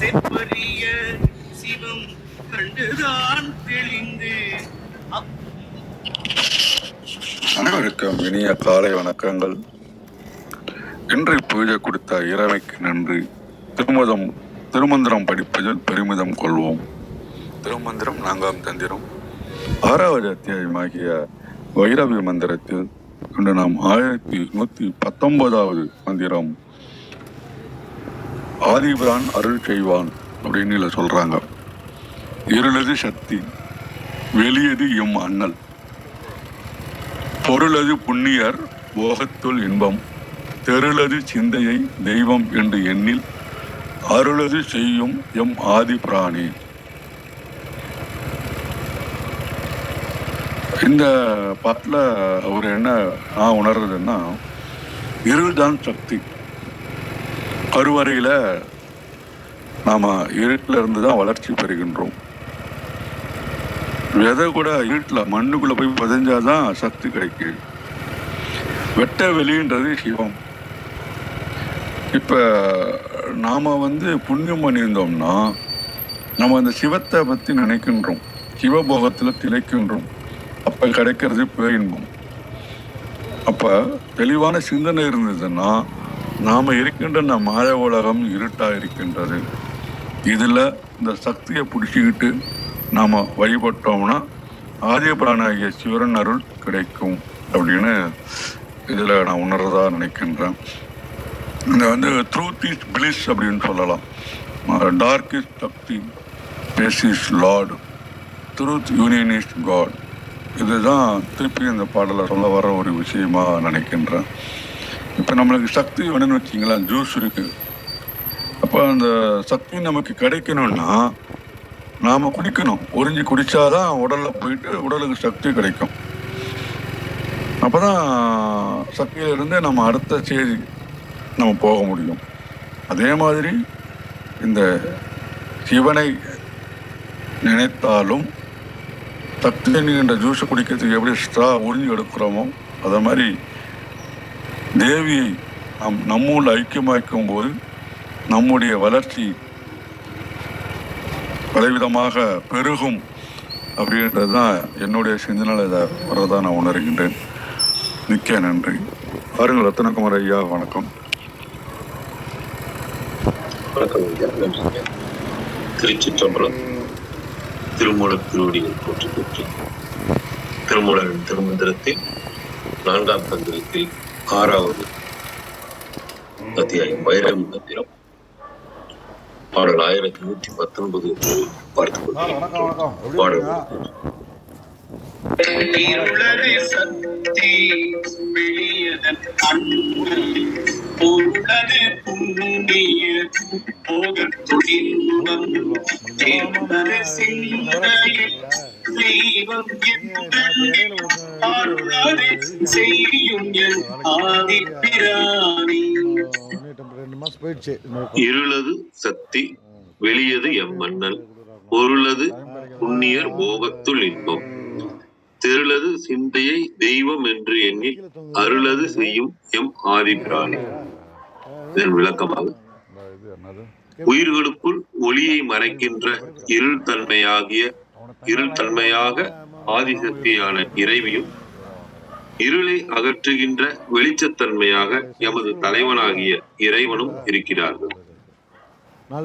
செப்பரிய சிவம் கண்டுதான் தெளிந்து. அனைவருக்கும் இனிய காலை வணக்கங்கள். இன்று பூஜை கொடுத்த இறைமைக்கு நன்றி. திருமதம் திருமந்திரம் படிப்பதில் பெருமிதம் கொள்வோம். திருமந்திரம் நான்காம் தந்திரம். ஆறாவது அத்தியாயமாகிய வைரவி மந்திரத்தில் இன்று நாம் ஆயிரத்தி நூற்றி பத்தொன்பதாவது மந்திரம் ஆதிபிரான் அருள் செய்வான் அப்படின்னு இதில் சொல்கிறாங்க இருளது சக்தி வெளியது எம் அண்ணல். பொருளது புண்ணியர் போகத்துள் இன்பம் தெருளது சிந்தையை தெய்வம் என்று எண்ணில் அருளது செய்யும் எம் ஆதி பிராணி இந்த பாட்டில் அவர் என்ன நான் உணர்றதுன்னா இருள்தான் சக்தி. கருவறையில் நாம் இருட்டில் இருந்து தான் வளர்ச்சி பெறுகின்றோம். விதை கூட இருட்டில் மண்ணுக்குள்ளே போய் பதிஞ்சாதான் சக்தி கிடைக்குது. வெட்ட வெளின்றது சிவம். இப்போ நாம் வந்து புண்ணியம் பண்ணியிருந்தோம்னா நம்ம அந்த சிவத்தை பற்றி நினைக்கின்றோம். சிவபோகத்தில் திளைக்கின்றோம். அப்போ கிடைக்கிறது பேரின்பம். அப்போ தெளிவான சிந்தனை இருந்ததுன்னா நாம் இருக்கின்ற இந்த மாய உலகம் இருட்டாக இருக்கின்றது. இதில் இந்த சக்தியை பிடிச்சிக்கிட்டு நாம் வழிபட்டோம்னா ஆதிபுராணாகிய சிவரன் அருள் கிடைக்கும் அப்படின்னு இதில் நான் உணர்றதா நினைக்கின்றேன். இந்த வந்து ட்ரூத் இஸ் பிளிஸ் அப்படின்னு சொல்லலாம். Dark is Shakti base is lord truth union is god இதுதான் திருப்பி இந்த பாடலை சொல்ல வர ஒரு விஷயமாக நினைக்கின்றேன். இப்போ நம்மளுக்கு சக்தி வேணும்னு வச்சிங்களா ஜூஸ் இருக்குது அப்போ அந்த சக்தி நமக்கு கிடைக்கணும்னா நாம் குடிக்கணும். உறிஞ்சி குடித்தாதான் உடலில் போயிட்டு உடலுக்கு சக்தி கிடைக்கும். அப்போ தான் சக்தியிலிருந்து நம்ம அடுத்த செய்தி நம்ம போக முடியும். அதே மாதிரி இந்த சிவனை நினைத்தாலும் சக்தி என்கின்ற ஜூஸை குடிக்கிறதுக்கு எப்படி ஸ்ட்ரா உறிஞ்சி எடுக்கிறோமோ அதை மாதிரி தேவியை நம் நம்மோடு ஐக்கியமாக்கும் போது நம்முடைய வளர்ச்சி பலவிதமாக பெருகும் அப்படின்றது தான் என்னுடைய சிந்தனையில் இதை வரதா நான் உணர்கின்றேன். மிக்க நன்றி. பாருங்கள் ரத்னகுமார் ஐயா வணக்கம். திருச்சி ஐயா. நன்றிங்க திருச்சிற்றம்பலம் திருமூலர் திருவடிகள் போற்றி போற்றி. திருமூலரின் திருமந்திரத்தில் நான்காம் தந்திரத்தில் ஆறாவது அத்தியாயம் வைரம் மந்திரம் பாடல் ஆயிரத்தி நூற்றி பத்தொன்பது எப்படி பாடல்? இருளது சக்தி வெளியதன் அன்பு பொருளது புண்ணிய போகத்துடன் தேர்ந்தது சிந்தையில் தெய்வம் அருளது செய்யும் என் ஆதிப்பிராணி இருளது சக்தி வெளியது எம் பொருளது புண்ணியர் போகத்துள் இன்பம். திருளது சிந்தையை தெய்வம் என்று எண்ணி அருளது செய்யும் எம் ஆதிபிராணி இதன் விளக்கமாக உயிர்களுக்குள் ஒளியை மறைக்கின்ற இருள் தன்மையாகிய இருள் தன்மையாக ஆதிசக்தியான இறைவியும் இருளை அகற்றுகின்ற வெளிச்சத்தன்மையாக எமது தலைவனாகிய இறைவனும் இருக்கிறார்கள்.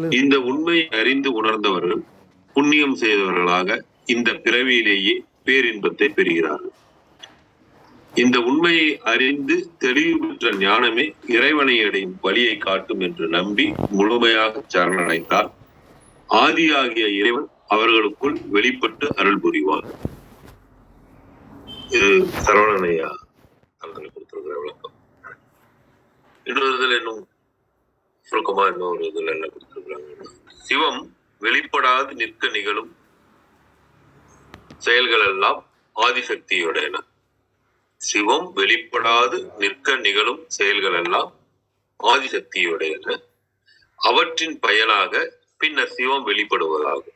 இந்த உண்மையை அறிந்து உணர்ந்தவர்கள் புண்ணியம் செய்தவர்களாக இந்த பிறவியிலேயே பேரின்பத்தை பெறுகிறார்கள். இந்த உண்மையை அறிந்து தெளிவு பெற்ற ஞானமே இறைவனை அடையும் வழியை காட்டும் என்று நம்பி முழுமையாக சரணடைந்தால் ஆதியாகிய இறைவன் அவர்களுக்குள் வெளிப்பட்டு அருள் புரிவார். இது சரவணனையா அவர்களை கொடுத்திருக்கிற விளக்கம். இன்னொரு இதுல இன்னும் சுருக்கமா இன்னொரு இதுல என்ன கொடுத்திருக்கிறாங்க சிவம் வெளிப்படாது நிற்க நிகழும் செயல்கள் எல்லாம் ஆதிசக்தியுடையன. சிவம் வெளிப்படாது நிற்க நிகழும் செயல்கள் எல்லாம் ஆதிசக்தியுடையன. அவற்றின் பயனாக பின்னர் சிவம் வெளிப்படுவதாகும்.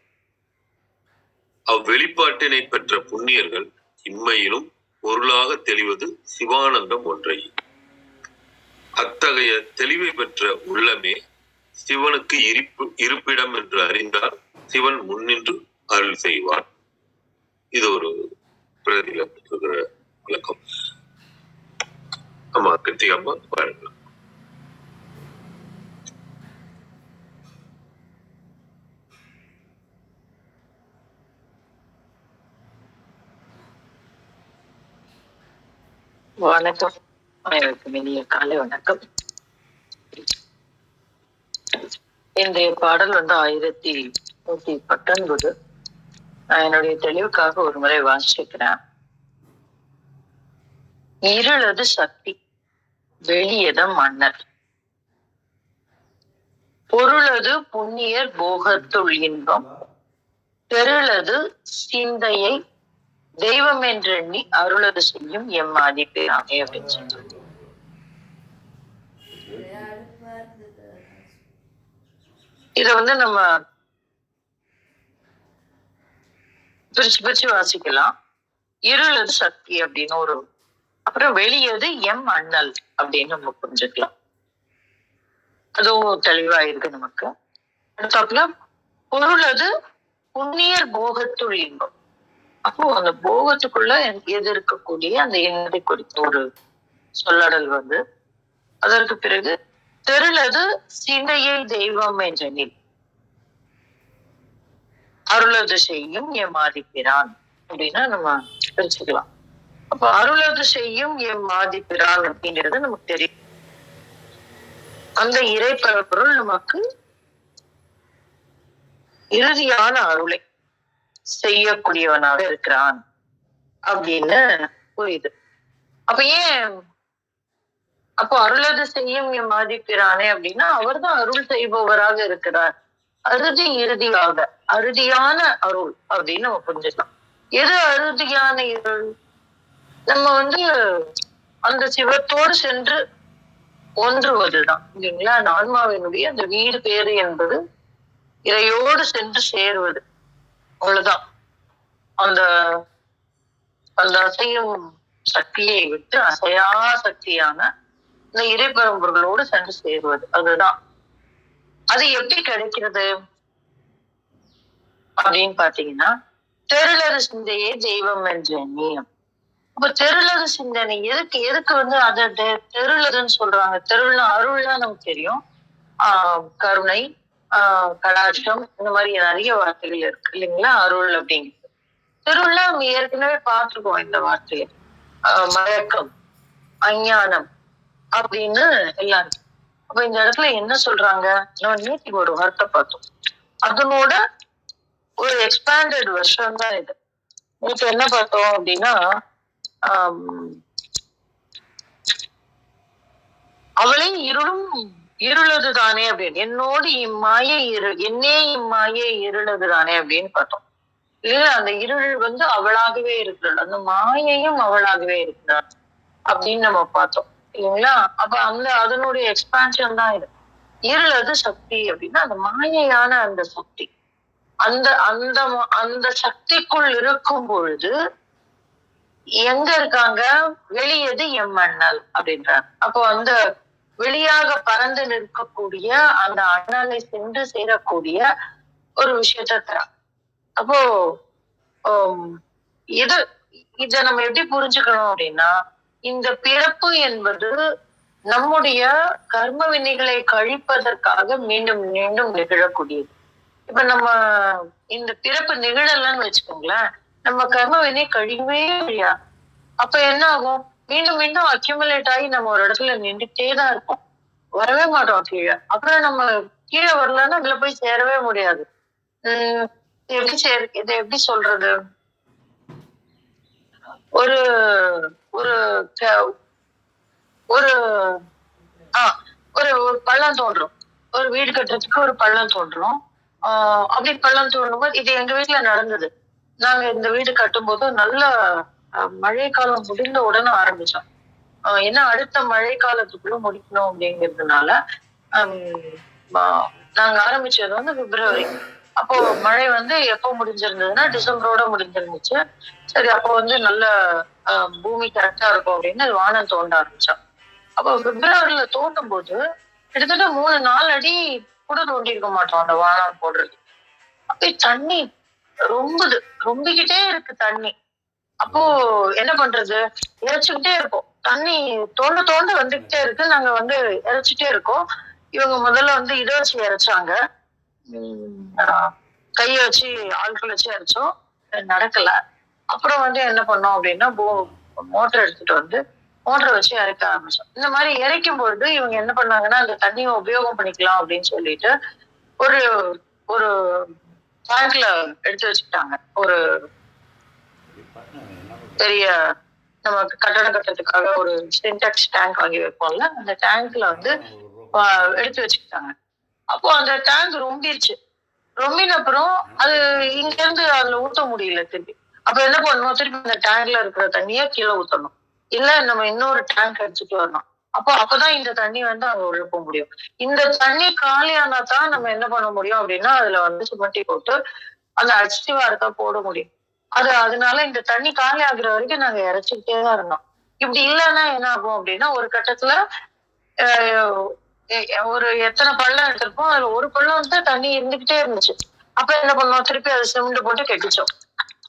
அவ்வெளிப்பாட்டினை பெற்ற புண்ணியர்கள் இம்மையிலும் பொருளாக தெளிவது சிவானந்தம் ஒன்றை அத்தகைய தெளிவை பெற்ற உள்ளமே சிவனுக்கு இருப்பு இருப்பிடம் என்று அறிந்தால் சிவன் முன்னின்று அருள் செய்வார் இது ஒரு பிரதியில இருக்கிற விளக்கம். ஆமா கிருத்திகா அம்மா பாருங்க. வணக்கம். அனைவருக்கும் இனிய காலை வணக்கம். இன்றைய பாடல் வந்து ஆயிரத்தி நூத்தி பத்தொன்பது. நான் என்னுடைய தெளிவுக்காக ஒரு முறை வாசிக்கிறேன். இருளது சக்தி வெளியது மன்னர். பொருளது புண்ணியர் போகத்துள் இன்பம். பெருளது சிந்தையை தெய்வம் என்றெண்ணி அருளது செய்யும் எம் ஆதிப்பிராமே அப்படின்னு சொல்றாங்க இத வந்து நம்ம பிரிச்சு பிரிச்சு வாசிக்கலாம். இருளது சக்தி அப்படின்னு ஒரு அப்புறம் வெளியது எம் அண்ணல் அப்படின்னு நம்ம புரிஞ்சுக்கலாம். அதுவும் தெளிவா இருக்கு நமக்கு. அடுத்தாப்புல பொருளது புண்ணியர் போகத்துள் இன்பம். அப்போ அந்த போகத்துக்குள்ள எது இருக்கக்கூடிய அந்த எண்ணத்தை குறித்த ஒரு சொல்லடல் வந்து அதற்கு பிறகு தெருளது சிந்தையை தெய்வம் என்ற நில் அருளது செய்யும் எம்மாதிப்பிரான். அப்படின்னா நம்ம பிரிச்சுக்கலாம். அப்ப அருளது செய்யும் எம்மாதிப்பிரான் அப்படிங்கிறது நமக்கு தெரியும். அந்த இறை பரப்பொருள் நமக்கு இறுதியான அருளை செய்யக்கூடியவனாக இருக்கிறான். அப்படின்னு புரியுது. அப்ப ஏன்? அப்போ அருளது செய்யும் என் மாதிப்பிரானே அப்படின்னா அவர்தான் அருள் செய்பவராக இருக்கிறார். அறுதி இறுதியாக அறுதியான அருள் அப்படின்னு நம்ம புரிஞ்சுக்கலாம். எது அறுதியான இருள்? நம்ம வந்து அந்த சிவத்தோடு சென்று ஒன்றுவதுதான் இல்லைங்களா? அந்த ஆன்மாவினுடைய அந்த வீடு பேரு என்பது இறையோடு சென்று சேருவது. அவ்வளவுதான். அந்த அந்த அசையும் சக்தியை விட்டு அசையா சக்தியான இந்த இறைப்பரம்பொருளோடு சென்று சேருவது. அதுதான். அது எப்படி கிடைக்கிறது? அப்படின்னு பாத்தீங்கன்னா தெருளர சிந்தையே தெய்வம் என்ற நீயம். இப்ப தெருளது சிந்தனை எதுக்கு எதுக்கு வந்து அதை தெ- தெருளதுன்னு சொல்றாங்க? தெருள்னா அருள்னா நமக்கு தெரியும். ஆஹ் கருணை ஆஹ் கடாட்சம் இந்த மாதிரி நிறைய வார்த்தைகள் இருக்கு இல்லைங்களா? அருள் அப்படிங்கிறது. திருவிழா நம்ம ஏற்கனவே பார்த்திருக்கோம் இந்த வார்த்தையை. ஆஹ் மயக்கம் அஞ்ஞானம் அப்படின்னு எல்லாருக்கும் அப்ப இந்த இடத்துல என்ன சொல்றாங்க? நம்ம நேற்றுக்கு ஒரு வார்த்தை பார்த்தோம். அதனோட ஒரு எக்ஸ்பேண்டட் வெர்ஷன் தான் இது. நேற்று என்ன பார்த்தோம் அப்படின்னா அவளே இருளும் இருளது தானே அப்படின்னு என்னோடு இம்மாயை இரு என்னே இம்மாய இருளது தானே அப்படின்னு பார்த்தோம். இல்லையா அந்த இருள் வந்து அவளாகவே இருக்கிறாள். அந்த மாயையும் அவளாகவே இருக்கிறாள் அப்படின்னு நம்ம பார்த்தோம். இல்லைங்களா? அப்ப அந்த அதனுடைய எக்ஸ்பான்ஷன் தான் இது. இருள் அது சக்தி அப்படின்னா அந்த மாயையான அந்த சக்தி. அந்த அந்த அந்த சக்திக்குள் இருக்கும் பொழுது எங்க இருக்காங்க? வெளியது எம்மண்ணல் அப்படின்றார் அப்போ அந்த வெளியாக பறந்து நிற்கக்கூடிய அந்த அண்ணலை சென்று சேரக்கூடிய ஒரு விஷயத்த தரான் அப்போ இது இத நம்ம எப்படி புரிஞ்சுக்கணும் அப்படின்னா இந்த பிறப்பு என்பது நம்முடைய கர்ம வினைகளை கழிப்பதற்காக மீண்டும் மீண்டும் நிகழக்கூடியது. இப்ப நம்ம இந்த பிறப்பு நிகழலன்னு வச்சுக்கோங்களேன் நம்ம கர்ம வினை கழியவே இல்லையா அப்ப என்ன ஆகும்? மீண்டும் மீண்டும் அக்யூமுலேட் ஆகி நம்ம ஒரு இடத்துல நின்றுட்டே தான் இருப்போம். வரவே மாட்டோம் கீழே. அப்புறம் நம்ம கீழே வரலன்னா அதுல போய் சேரவே முடியாது. உம் எப்படி சேர் இதை எப்படி சொல்றது? ஒரு ஒரு ஒரு ஆஹ் ஒரு ஒரு பள்ளம் தோன்றும். ஒரு வீடு கட்டுறதுக்கு ஒரு பள்ளம் தோன்றும். ஆஹ் அப்படி பள்ளம் தோன்றும் போது இது எங்க வீட்டுல நடந்தது. நாங்க இந்த வீடு கட்டும்போது நல்ல மழை காலம் முடிந்த உடனே ஆரம்பிச்சோம். ஆஹ் ஏன்னா அடுத்த மழை காலத்துக்குள்ள முடிக்கணும் அப்படிங்கிறதுனால ஆஹ், நாங்க ஆரம்பிச்சது வந்து பிப்ரவரி. அப்போ மழை வந்து எப்போ முடிஞ்சிருந்ததுன்னா டிசம்பரோட முடிஞ்சிருந்துச்சு. சரி அப்போ வந்து நல்ல பூமி கரெக்டா இருக்கும் அப்படின்னு வானம் தோண்ட ஆரம்பிச்சோம் அப்போ பிப்ரவரியில தோண்டும் போது கிட்டத்தட்ட மூணு நாலு அடி கூட தோண்டி இருக்க மாட்டோம் அந்த வானம் போடுறது. அப்படியே தண்ணி ரொம்புது ரொம்பிக்கிட்டே இருக்கு தண்ணி. அப்போ என்ன பண்றது? இறைச்சுக்கிட்டே இருக்கோம் தண்ணி தோண்ட தோண்ட வந்துகிட்டே இருக்கு. நாங்க வந்து இறைச்சிட்டே இருக்கோம். இவங்க முதல்ல வந்து இதை வச்சு இறைச்சாங்க கைய வச்சு ஆட்கள் வச்சு இறைச்சோம். நடக்கல. அப்புறம் வந்து என்ன பண்ணோம் அப்படின்னா மோட்டர் எடுத்துட்டு வந்து மோட்டரை வச்சு இறக்க ஆரம்பிச்சோம். இந்த மாதிரி இறைக்கும் பொழுது இவங்க என்ன பண்ணாங்கன்னா அந்த தண்ணியை உபயோகம் பண்ணிக்கலாம் அப்படின்னு சொல்லிட்டு ஒரு ஒரு டேங்க்ல எடுத்து வச்சுக்கிட்டாங்க. ஒரு பெரிய நம்ம கட்டடம் கட்டுறதுக்காக ஒரு சின்டெக்ஸ் டேங்க் வாங்கி வைப்போம்ல அந்த டேங்க்ல வந்து எடுத்து வச்சுக்கிட்டாங்க. அப்போ அந்த டேங்க் ரொம்பிருச்சு. ரொம்பின அப்புறம் அது இங்க இருந்து அதுல ஊட்ட முடியல திருப்பி. அப்ப என்ன பண்ணணும் திருப்பி அந்த டேங்க்ல இருக்கிற தண்ணிய கீழே ஊத்தணும். இல்ல நம்ம இன்னொரு டேங்க் எடுத்துட்டு வரணும். அப்போ அப்பதான் இந்த தண்ணி வந்து அங்க உள்ள போக முடியும். இந்த தண்ணி காலியானா தான் நம்ம என்ன பண்ண முடியும் அப்படின்னா அதுல வந்து சுமட்டி போட்டு அந்த அஸ்திவாரத்தை போட முடியும். அது அதனால இந்த தண்ணி காலி ஆகுற வரைக்கும் நாங்க இறைச்சிக்கிட்டே தான் இருந்தோம். இப்படி இல்லைன்னா என்ன ஆகும் அப்படின்னா ஒரு கட்டத்துல ஒரு எத்தனை பள்ளம் எடுத்திருப்போம் அதுல ஒரு பள்ளம் வந்து தண்ணி இருந்துகிட்டே இருந்துச்சு. அப்ப என்ன பண்ணோம் திருப்பி அதை சிமெண்ட் போட்டு கெட்டிச்சோம்.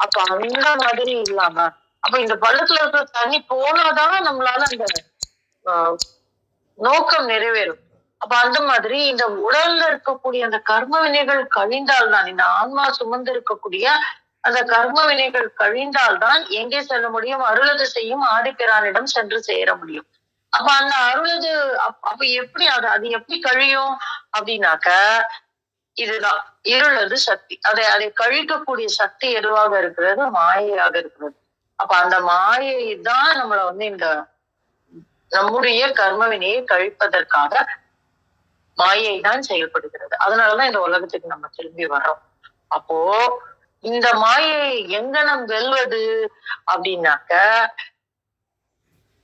அப்ப அந்த மாதிரி இல்லாம அப்ப இந்த பள்ளத்துல இருக்கிற தண்ணி போனாதான் நம்மளால அந்த நோக்கம் நிறைவேறும். அப்ப அந்த மாதிரி இந்த உடல்ல இருக்கக்கூடிய அந்த கர்ம வினைகள் கழிந்தால் தான் இந்த ஆன்மா சுமந்து இருக்கக்கூடிய அந்த கர்ம வினைகள் கழிந்தால் தான் எங்கே செல்ல முடியும்? அருளது செய்யும் ஆதிப்பிரானிடம் சென்று சேர முடியும். அப்ப அந்த அருளது அப்ப எப்படி அது அது எப்படி கழியும்? அப்படின்னாக்க இதுதான். இருளது சக்தி. அதை அதை கழிக்கக்கூடிய சக்தி எதுவாக இருக்கிறது? மாயையாக இருக்கிறது. அப்ப அந்த மாயை தான் நம்மளை வந்து இந்த நம்முடைய கர்மவினையை கழிப்பதற்காக மாயை தான் செயல்படுகிறது. அதனாலதான் இந்த உலகத்துக்கு நம்ம திரும்பி வர்றோம். அப்போ இந்த மாயை எங்கனம் வெல்வது அப்படின்னாக்க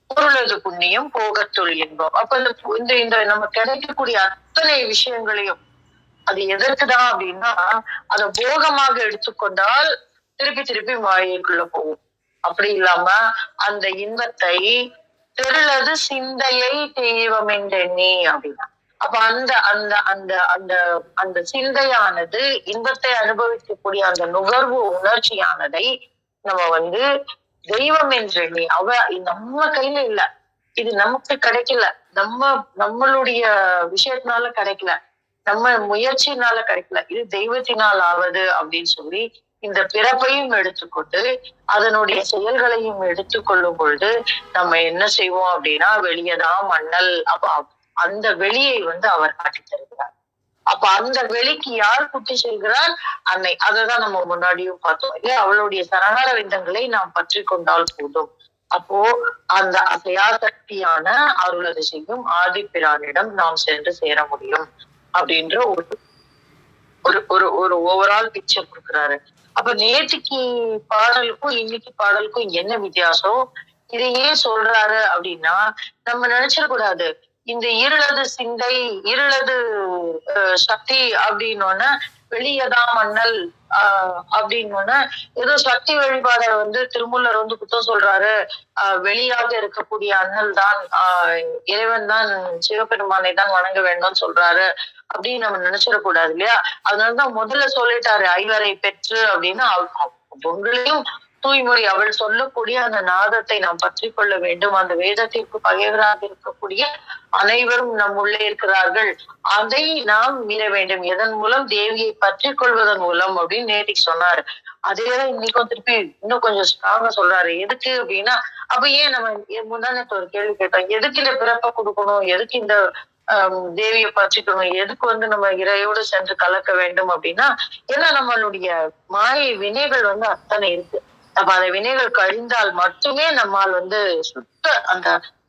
பொருளது புண்ணியம் போகத்துள் என்போம். அப்ப இந்த இந்த இந்த நம்ம கிடைக்கக்கூடிய அத்தனை விஷயங்களையும் அது எதற்குதான் அப்படின்னா அதை போகமாக எடுத்துக்கொண்டால் திருப்பி திருப்பி மாயைக்குள்ள போகும். அப்படி இல்லாம அந்த இன்பத்தை தெருளது சிந்தையை தெய்வம் என்றெண்ணி அப்படின்னா. அப்ப அந்த அந்த அந்த அந்த அந்த சிந்தையானது இன்பத்தை அனுபவிக்கக்கூடிய அந்த நுகர்வு உணர்ச்சியானதை நம்ம வந்து தெய்வம் என்றெண்ணி அவ நம்ம கையில இல்ல. இது நமக்கு கிடைக்கல. நம்ம நம்மளுடைய விஷயத்தினால கிடைக்கல. நம்ம முயற்சினால கிடைக்கல. இது தெய்வத்தினால் ஆவது அப்படின்னு சொல்லி இந்த பிறப்பையும் எடுத்துக்கொண்டு அதனுடைய செயல்களையும் எடுத்துக்கொள்ளும் பொழுது நம்ம என்ன செய்வோம் அப்படின்னா வெளியதான் மண்ணல் அப்ப அந்த வெளியை வந்து அவர் காட்டித் தருகிறார். அப்ப அந்த வெளிக்கு யார் குட்டி செல்கிறார் அன்னை. அததான் நம்ம முன்னாடியும் பார்த்தோம். இல்லையா அவளுடைய சரணார விந்தங்களை நாம் பற்றி கொண்டால் போதும். அப்போ அந்த அசையா சக்தியான அருளது செய்யும் ஆதிப்பிரானிடம் நாம் சென்று சேர முடியும். அப்படின்ற ஒரு ஒரு ஒரு ஒரு ஓவரால் பிக்சர் கொடுக்குறாரு. அப்ப நேற்றுக்கு பாடலுக்கும் இன்னைக்கு பாடலுக்கும் என்ன வித்தியாசம்? இதை ஏன் சொல்றாரு அப்படின்னா நம்ம நினைச்சிடக்கூடாது. இந்த இருளது சிந்தை இருளது சக்தி அப்படின்னோன்னா வெளியதான் மன்னல் ஆஹ் அப்படின்னு ஏதோ சக்தி வழிபாட வந்து திருமூலர் வந்து குத்தம் சொல்றாரு. ஆஹ் வெளியாக இருக்கக்கூடிய அண்ணல் தான் ஆஹ் இறைவன் தான் சிவபெருமானை தான் வணங்க வேண்டும் சொல்றாரு. அப்படின்னு நம்ம நினைச்சிடக்கூடாது இல்லையா? அதனாலதான் முதல்ல சொல்லிட்டாரு ஐவரை பெற்று அப்படின்னு. அவ- உங்களையும் தூய்மொழி அவள் சொல்லக்கூடிய அந்த நாதத்தை நாம் பற்றி கொள்ள வேண்டும். அந்த வேதத்திற்கு பகைவராக இருக்கக்கூடிய அனைவரும் நம் உள்ளே இருக்கிறார்கள். அதை நாம் மீற வேண்டும். எதன் மூலம்? தேவியை பற்றி கொள்வதன் மூலம் அப்படின்னு நேற்றுக்கு சொன்னாரு. அதேதான் இன்னைக்கும் திருப்பி இன்னும் கொஞ்சம் ஸ்ட்ராங்கா சொல்றாரு. எதுக்கு அப்படின்னா அப்ப ஏன் நம்ம முந்தானத்து ஒரு கேள்வி கேட்டோம். எதுக்கு இந்த பிறப்பை கொடுக்கணும்? எதுக்கு இந்த தேவியை பற்றிக்கணும் எதுக்கு வந்து நம்ம இறையோடு சென்று கலக்க வேண்டும் அப்படின்னா ஏன்னா நம்மளுடைய மாயை வினைகள் வந்து அத்தனை இருக்கு. அப்ப அந்த வினைகள் கழிந்தால் மட்டுமே நம்மால் வந்து சுத்த அந்த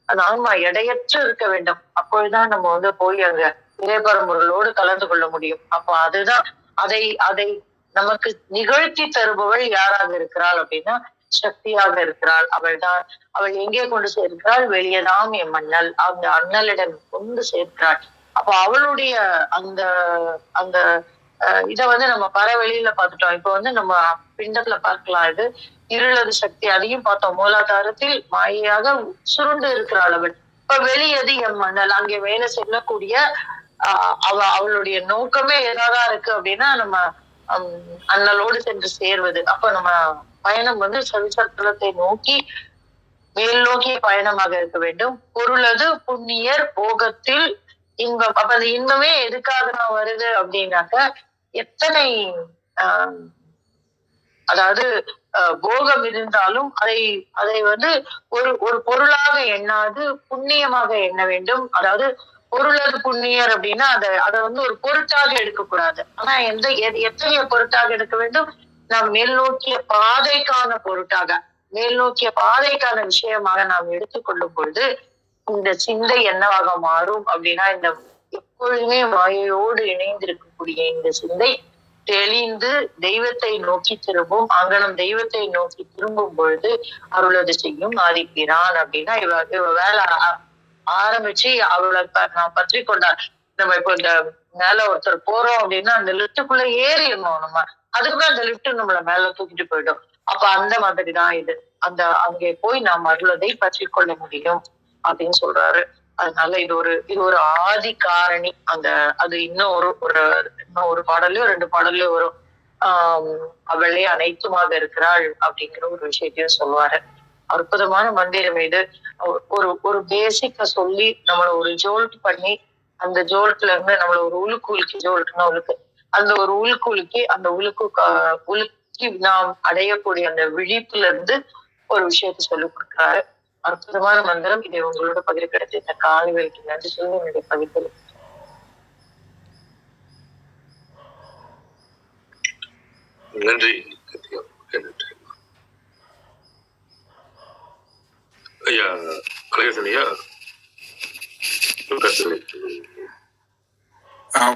அந்த ஆன்மா எடையற்று இருக்க வேண்டும். அப்பொழுதுதான் நம்ம வந்து போய் அங்க இறைபரம்பொருளோடு கலந்து கொள்ள முடியும். அப்போ அதுதான் அதை அதை நமக்கு நிகழ்த்தி தருபவள் யாராக இருக்கிறாள் அப்படின்னா சக்தியாக இருக்கிறாள். அவள் தான் அவள் எங்கே கொண்டு சேர்க்கிறாள்? வெளியேதாம் என் மன்னல் அந்த அண்ணலிடம் கொண்டு சேர்க்கிறாள். அப்போ அவளுடைய அந்த அந்த அஹ், வந்து நம்ம பறவெளியில பார்த்துட்டோம். இப்போ வந்து நம்ம பிண்டத்துல பார்க்கலாம். இது இருளது சக்தி அதையும் பார்த்தோம். மூலாதாரத்தில் மாயையாக சுருண்டு இருக்கிறாள் அவள் இப்ப வெளியது எம் மன்னல் அங்கே மேல செல்லக்கூடிய ஆஹ் அவ அவளுடைய நோக்கமே எதாதான் இருக்கு அப்படின்னா நம்ம அண்ணலோடு சென்று சேர்வது. அப்ப நம்ம பயணம் வந்து சரிசத்திரத்தை நோக்கி மேல் நோக்கிய பயணமாக இருக்க வேண்டும். பொருளது புண்ணியர் போகத்தில் இன்பம். அப்ப அந்த இன்பமே எதுக்காக நான் வருது அப்படின்னாக்க எத்தனை ஆஹ் அதாவது போகம் இருந்தாலும் அதை அதை வந்து ஒரு ஒரு பொருளாக எண்ணாது புண்ணியமாக எண்ண வேண்டும். அதாவது பொருளது புண்ணியர் அப்படின்னா அதை அதை வந்து ஒரு பொருட்டாக எடுக்கக்கூடாது. ஆனா எந்த எத்தகைய பொருட்டாக எடுக்க வேண்டும்? நாம் மேல் நோக்கிய பாதைக்கான பொருட்டாக மேல் நோக்கிய பாதைக்கான விஷயமாக நாம் எடுத்துக்கொள்ளும் பொழுது இந்த சிந்தை என்னவாக மாறும் அப்படின்னா இந்த எப்பொழுதுமே மாயையோடு இணைந்திருக்கக்கூடிய இந்த சிந்தை தெளிந்து தெய்வத்தை நோக்கி திரும்பும் அங்கனம் தெய்வத்தை நோக்கி திரும்பும் பொழுது அருளது செய்யும் ஆதிப்பிரான் அப்படின்னா இவ இவ வேலை ஆரம்பிச்சு அவளை நான் பற்றி கொண்டார் நம்ம இப்போ இந்த மேல ஒருத்தர் போறோம் அப்படின்னா அந்த லிஃப்ட்டுக்குள்ள ஏறிடணும் நம்ம. அதுக்குள்ள அந்த லிஃப்ட் நம்மள மேல தூக்கிட்டு போயிடும். அப்ப அந்த மாதிரி தான் இது. அந்த அங்கே போய் நாம் அருளதை பற்றி கொள்ள முடியும் அப்படின்னு சொல்றாரு. அதனால இது ஒரு இது ஒரு ஆதி காரணி. அந்த அது இன்னும் ஒரு ஒரு ஒரு பாடல்லையும் ரெண்டு பாடல்லையும் வரும். ஆஹ் அவளே அனைத்துமாக இருக்கிறாள் அப்படிங்கிற ஒரு விஷயத்தையும் சொல்லுவாரு. அற்புதமான மந்திரம் இது. ஒரு- ஒரு பேசிக்க சொல்லி நம்மள ஒரு ஜோல்ட் பண்ணி அந்த ஜோல்ட்ல இருந்து நம்மள ஒரு உலுக்கு உலுக்கி ஜோல்ட்னா உழுக்கு அந்த ஒரு உலுக்கு உலுக்கி அந்த உலுக்கு உலுக்கி நாம் அடையக்கூடிய அந்த விழிப்புல இருந்து ஒரு விஷயத்தை சொல்லி கொடுக்குறாரு. அற்புதமான மந்திரம் இதை உங்களோட பகிர கிடைத்த இந்த காலை வேலைக்கு நன்றி சொல்லி என்னுடைய பகிர்ந்து நன்றி. கத்தியா நன்றி ஐயா கலையரசன் ஐயா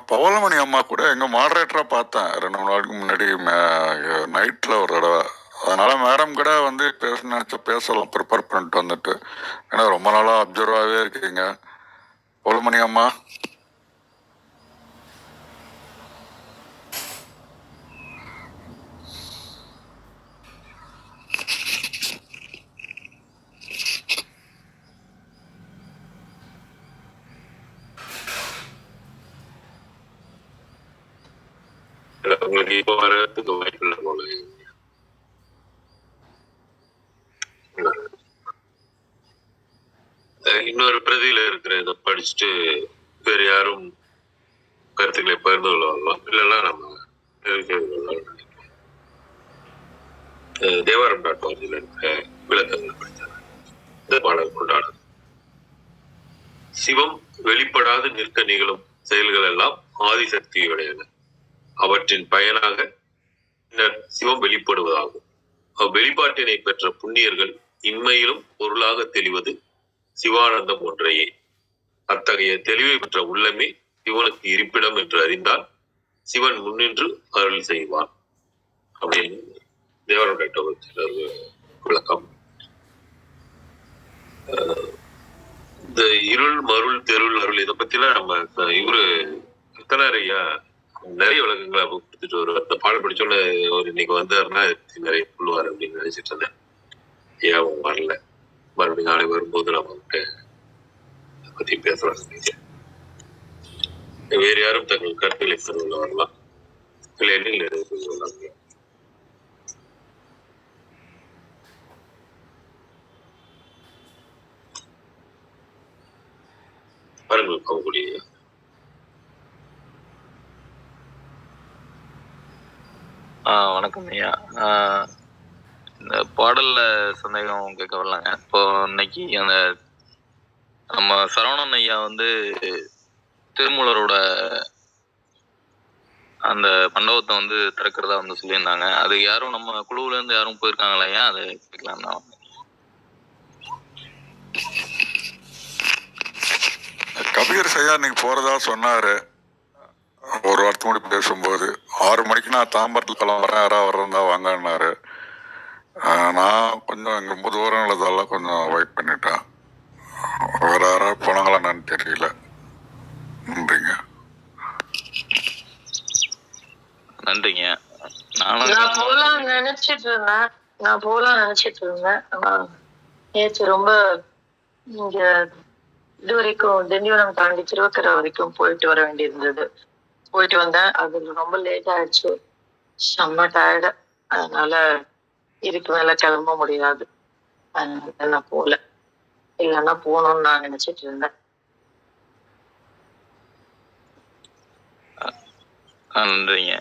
பவளமணி அம்மா கூட எங்க மாடரேட்டரா பார்த்தேன். ரெண்டு மூணு நாளுக்கு முன்னாடி நைட்ல ஒரு தடவை. அதனால மேடம் கூட வந்து பேச நினைச்ச பேசலாம் ப்ரிப்பேர் பண்ணிட்டு வந்துட்டு. ஏன்னா ரொம்ப நாளா அப்சர்வாகவே இருக்கீங்க. பவளமணி அம்மா இல்ல, உங்களுக்கு இப்போ வர்றதுக்கு வாய்ப்பு இல்லை போல அஹ் இன்னொரு பிரதியில இருக்கிற இதை படிச்சுட்டு வேறு யாரும் கருத்துக்களை பகிர்ந்து கொள்ள வரலாம் இல்லைன்னா நம்ம தேவாரம் டாட் ஓர்ஜில் இருக்கிற விளக்கங்கள் படித்தாங்க இந்த பாடல் கொண்டாடுது சிவம் வெளிப்படாது நிற்க நிகழும் செயல்கள் எல்லாம் ஆதிசக்தியுடையன அவற்றின் பயனாக பின்னர் சிவம் வெளிப்படுவதாகும். அவ்வெளிப்பாட்டினை பெற்ற புண்ணியர்கள் இன்மையிலும் பொருளாக தெளிவது சிவானந்தம் ஒன்றையே அத்தகைய தெளிவை பெற்ற உள்ளமே சிவனுக்கு இருப்பிடம் என்று அறிந்தால் சிவன் முன்னின்று அருள் செய்வான். அப்படின்னு தேவனுடைய சிலர் விளக்கம். இந்த இருள் மருள் தெருள் அருள் இதை பத்திலாம் நம்ம இவரு கத்தனார் நிறைய விளக்கங்களை கொடுத்துட்டு வருவார். அந்த பாடம் படிச்சோன்னு ஒரு இன்னைக்கு வந்தாருன்னா நிறைய சொல்லுவார் அப்படின்னு நினைச்சிட்டு இருந்தேன். ஏன் அவன் வரல? மறுபடியும் நாளை வரும்போது நம்ம வந்துட்டு அதை பத்தி பேசலாம். வேறு யாரும் தங்கள் கருத்துக்களை சொல்ல வரலாம்? இல்லையெனில் நிறைவு செய்து கொள்ளலாம் பாருங்கள் அவங்களுடைய ஆ வணக்கம் ஐயா. ஆ, இந்த பாடல்ல சந்தேகம் கேட்க வரலாங்க. இப்போ இன்னைக்கு அந்த நம்ம சரவணன் ஐயா வந்து திருமூலரோட அந்த மண்டபத்தை வந்து திறக்கிறதா வந்து சொல்லியிருந்தாங்க. அது யாரும் நம்ம குழுவுல இருந்து யாரும் போயிருக்காங்களா ஏன் அதை கேட்கலாம் தான். கபீர் ஐயா இன்னைக்கு போறதா சொன்னாரு. ஒரு வாரத்து முடி பேசும்போது ஆறு மணிக்கு நான் தாம்பரத்தில் கிளம்புறேன் யாராவது வர்றதா வாங்கன்னாரு. நான் கொஞ்சம் எங்க ரொம்ப தூரம் உள்ளதெல்லாம் கொஞ்சம் வெயிட் பண்ணிட்டேன். வேற யாராவது போனாங்களா என்னன்னு தெரியல. நன்றிங்க. நன்றிங்க. நான் போலாம் நினைச்சிட்டு இருந்தேன். நான் போலாம் நினைச்சிட்டு இருந்தேன். ஆனா நேற்று ரொம்ப இங்க இது வரைக்கும் திண்டிவனம் தாண்டி திருவக்கரை வரைக்கும் போயிட்டு வர வேண்டியிருந்தது. போயிட்டு வந்தேன். அது ரொம்ப லேட் ஆயிடுச்சு. செம்ம டயர்டு அதனால இதுக்கு மேல கிளம்ப முடியாது. அதனால நான் போகல இல்லைன்னா போகணும்னு நான் நினைச்சிட்டு இருந்தேன். நன்றிங்க.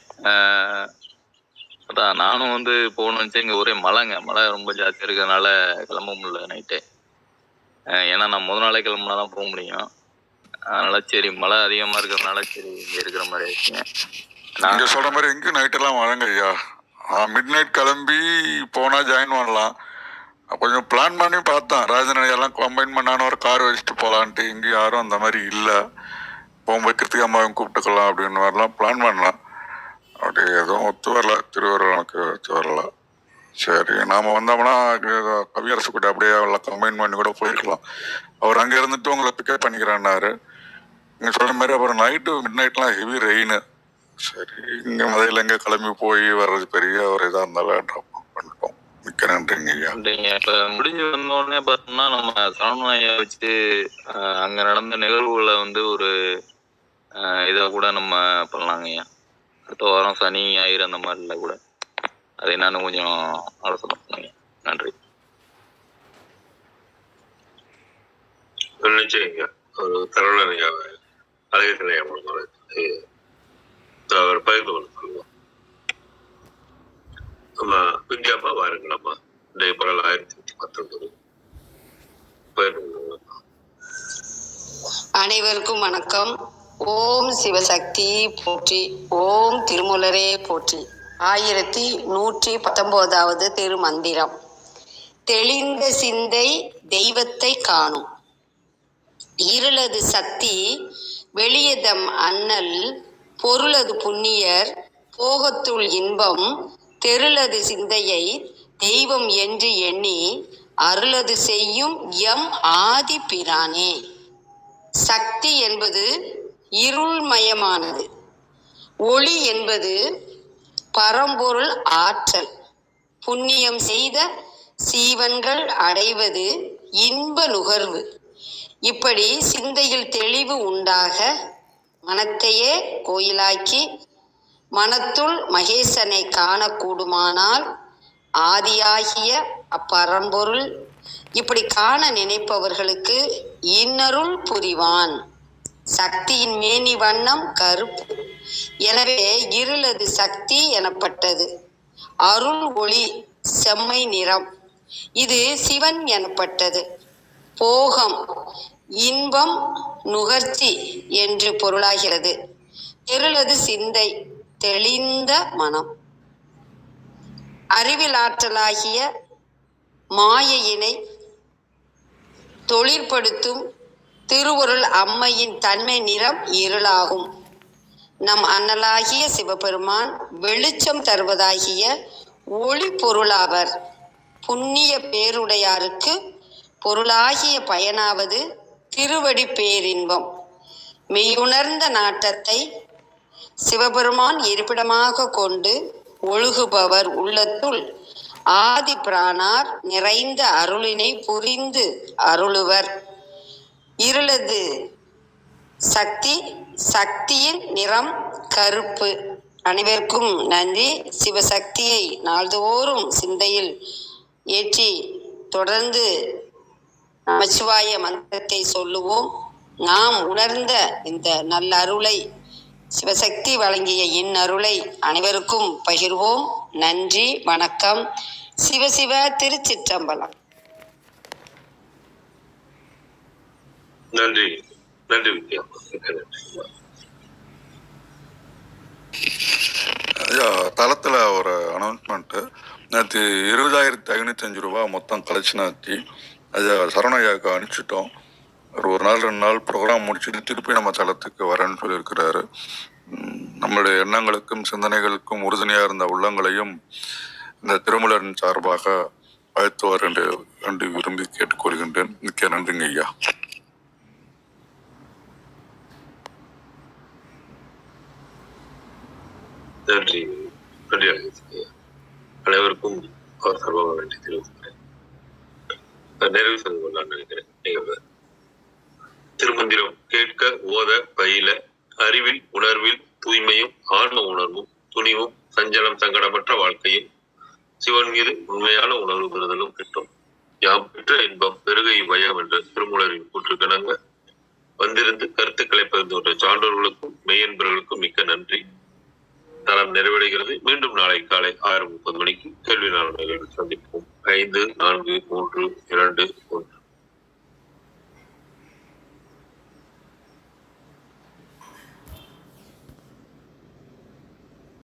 அதான் நானும் வந்து போகணுன்னு இங்கே ஒரே மழைங்க. மழை ரொம்ப ஜாஸ்தியாக இருக்கிறதுனால கிளம்ப முடியல நைட்டு. ஏன்னா நான் முத நாளே கிளம்புனா தான் போக முடியும். அதனால சரி மழை அதிகமாக இருக்கிறதுனால சரி இங்கே இருக்கிற மாதிரி ஆயிடுச்சுங்க. நான் நீங்க சொல்ற மாதிரி எங்க நைட்டெல்லாம் வழங்க ஐயா? மிட் நைட் கிளம்பி போனால் ஜாயின் பண்ணலாம். கொஞ்சம் பிளான் பண்ணி பார்த்தேன். ராஜநடையெல்லாம் எல்லாம் கம்பைன் பண்ணான ஒரு கார் வச்சுட்டு போகலான்ட்டு இங்கே யாரும் அந்த மாதிரி இல்லை. போகும்போது வைக்கிறதுக்கு அம்மாவும் கூப்பிட்டுக்கலாம் அப்படின்னு மாதிரிலாம் பிளான் பண்ணலாம். அப்படி எதுவும் ஒத்து வரல. திருவாரூர் எனக்கு ஒத்து வரல. சரி நாம வந்தோம்னா கவியரசு கூட அப்படியே அவளை கம்பைன் பண்ணி கூட போயிருக்கலாம். அவர் அங்கே இருந்துட்டு உங்களை பிக்கப் பண்ணிக்கிறான்னாரு. நீங்கள் சொல்கிற மாதிரி அப்புறம் நைட்டு மிட் நைட்லாம் ஹெவி ரெயின் சரி இங்கே மதையில் எங்கே கிளம்பி போய் வர்றது பெரிய ஒரு இதாக இருந்தாலும் ட்ராப் பண்ணிட்டோம் மிக்க நன்றிங்க ஐயா. அப்படிங்க இப்போ முடிஞ்சு வந்த உடனே பார்த்தோம்னா நம்ம சரவணையை வச்சு அங்க நடந்த நிகழ்வுகளை வந்து ஒரு இதை கூட நம்ம பண்ணலாங்கய்யா அடுத்த வாரம் சனி ஞாயிறு அந்த மாதிரில கூட. அதை என்னன்னு கொஞ்சம் ஆலோசனை பண்ணுங்க. நன்றி. நிச்சயங்க ஒரு தருணனையா அழகனையா அவர் பகிர்ந்து கொள்ள சொல்லுவோம் அம்மா வித்யாப்பா வாருங்களம்மா. இன்றைய பகல் ஆயிரத்தி நூற்றி பத்தொன்பது அனைவருக்கும் வணக்கம். ஓம் சிவசக்தி போற்றி ஓம் திருமுலரே போற்றி. ஆயிரத்தி நூற்றி பத்தொன்பதாவது திருமந்திரம். தெளிந்த சிந்தை தெய்வத்தை காணும். இருளது சக்தி வெளியதம் அண்ணல் பொருளது புண்ணியர் போகத்துள் இன்பம் தெருளது சிந்தையை தெய்வம் என்று எண்ணி அருளது செய்யும் எம் ஆதி பிரானே. சக்தி என்பது இருள்மயமானது. ஒளி என்பது பரம்பொருள் ஆற்றல். புண்ணியம் செய்த சீவன்கள் அடைவது இன்ப நுகர்வு. இப்படி சிந்தையில் தெளிவு உண்டாக மனத்தையே கோயிலாக்கி மனத்துள் மகேசனை காணக்கூடுமானால் ஆதியாகிய அப்பரம்பொருள். இப்படி காண நினைப்பவர்களுக்கு இன்னருள் புரிவான். சக்தியின் மேனி வண்ணம் கருப்பு. எனவே இருளது சக்தி எனப்பட்டது. அருள் ஒளி செம்மை நிறம். இது சிவன் எனப்பட்டது. போகம் இன்பம் நுகர்ச்சி என்று பொருளாகிறது. தெருளது சிந்தை தெளிந்த மனம். அறிவிலாற்றலாகிய மாயையினை தொழிற்படுத்தும் திருவருள் அம்மையின் தன்மை நிறம் இருளாகும். நம் அண்ணலாகிய சிவபெருமான் வெளிச்சம் தருவதாகிய ஒளி பொருளாவர். புண்ணிய பேருடையாருக்கு பொருளாகிய பயனாவது திருவடி பேரின்பம். மெய்யுணர்ந்த நாட்டத்தை சிவபெருமான் இருப்பிடமாக கொண்டு ஒழுகுபவர் உள்ளத்துள் ஆதி பிரானார் நிறைந்த அருளினை புரிந்து அருளுவர். இருளது சக்தி சக்தியின் நிறம் கருப்பு. அனைவருக்கும் நன்றி. சிவசக்தியை நாள்தோறும் சிந்தையில் ஏற்றி தொடர்ந்து நமச்சிவாய மந்திரத்தை சொல்லுவோம். நாம் உணர்ந்த இந்த நல்ல அருளை சிவசக்தி வழங்கிய இன்னருளை அனைவருக்கும் பகிர்வோம். நன்றி வணக்கம். சிவசிவ திருச்சிற்றம்பலம். நன்றி. நன்றி தளத்தில் ஒரு அனௌன்ஸ்மெண்ட்டு நேற்று இருபதாயிரத்தி ஐநூற்றஞ்சு ரூபா மொத்தம் கலெக்ஷன் ஆச்சு அதை சரவணையாவுக்கு அனுப்பிச்சிட்டோம். ஒரு ஒரு நாள் ரெண்டு நாள் ப்ரோக்ராம் முடிச்சுட்டு திருப்பி நம்ம தளத்துக்கு வரேன்னு சொல்லியிருக்கிறாரு. உம், நம்மளுடைய எண்ணங்களுக்கும் சிந்தனைகளுக்கும் உறுதுணையாக இருந்த உள்ளங்களையும் இந்த திருமலரின் சார்பாக வாழ்த்துவார் என்று என்று விரும்பி கேட்டுக்கொள்கின்றேன். மிக்க நன்றிங்க ஐயா. நன்றி. நன்றி. அனைவருக்கும் அவர் சர்வமாக நன்றி தெரிவித்துக்கிறேன் நிறைவு செய்து கொள்ளலாம்னு நினைக்கிறேன். நீங்க திருமந்திரம் கேட்க ஓத பயில அறிவில் உணர்வில் தூய்மையும் ஆன்ம உணர்வும் துணிவும் சஞ்சலம் சங்கடமற்ற வாழ்க்கையும் சிவன் மீது உண்மையான உணர்வு பெறுதலும் கிட்டும். யாம் பெற்ற இன்பம் பெருகை பயம் என்ற திருமூலரின் கூற்றுக்கிணங்க வந்திருந்து கருத்துக்களை பகிர்ந்து கொண்ட சான்றோர்களுக்கும் மெய்யன்பர்களுக்கும் மிக்க நன்றி. தரம் நிறைவடைகிறது. மீண்டும் நாளை காலை ஆறு முப்பது மணிக்கு கேள்வி நாள் நிகழ்வில் சந்திப்போம். ஐந்து நான்கு மூன்று இரண்டு ஒன்று.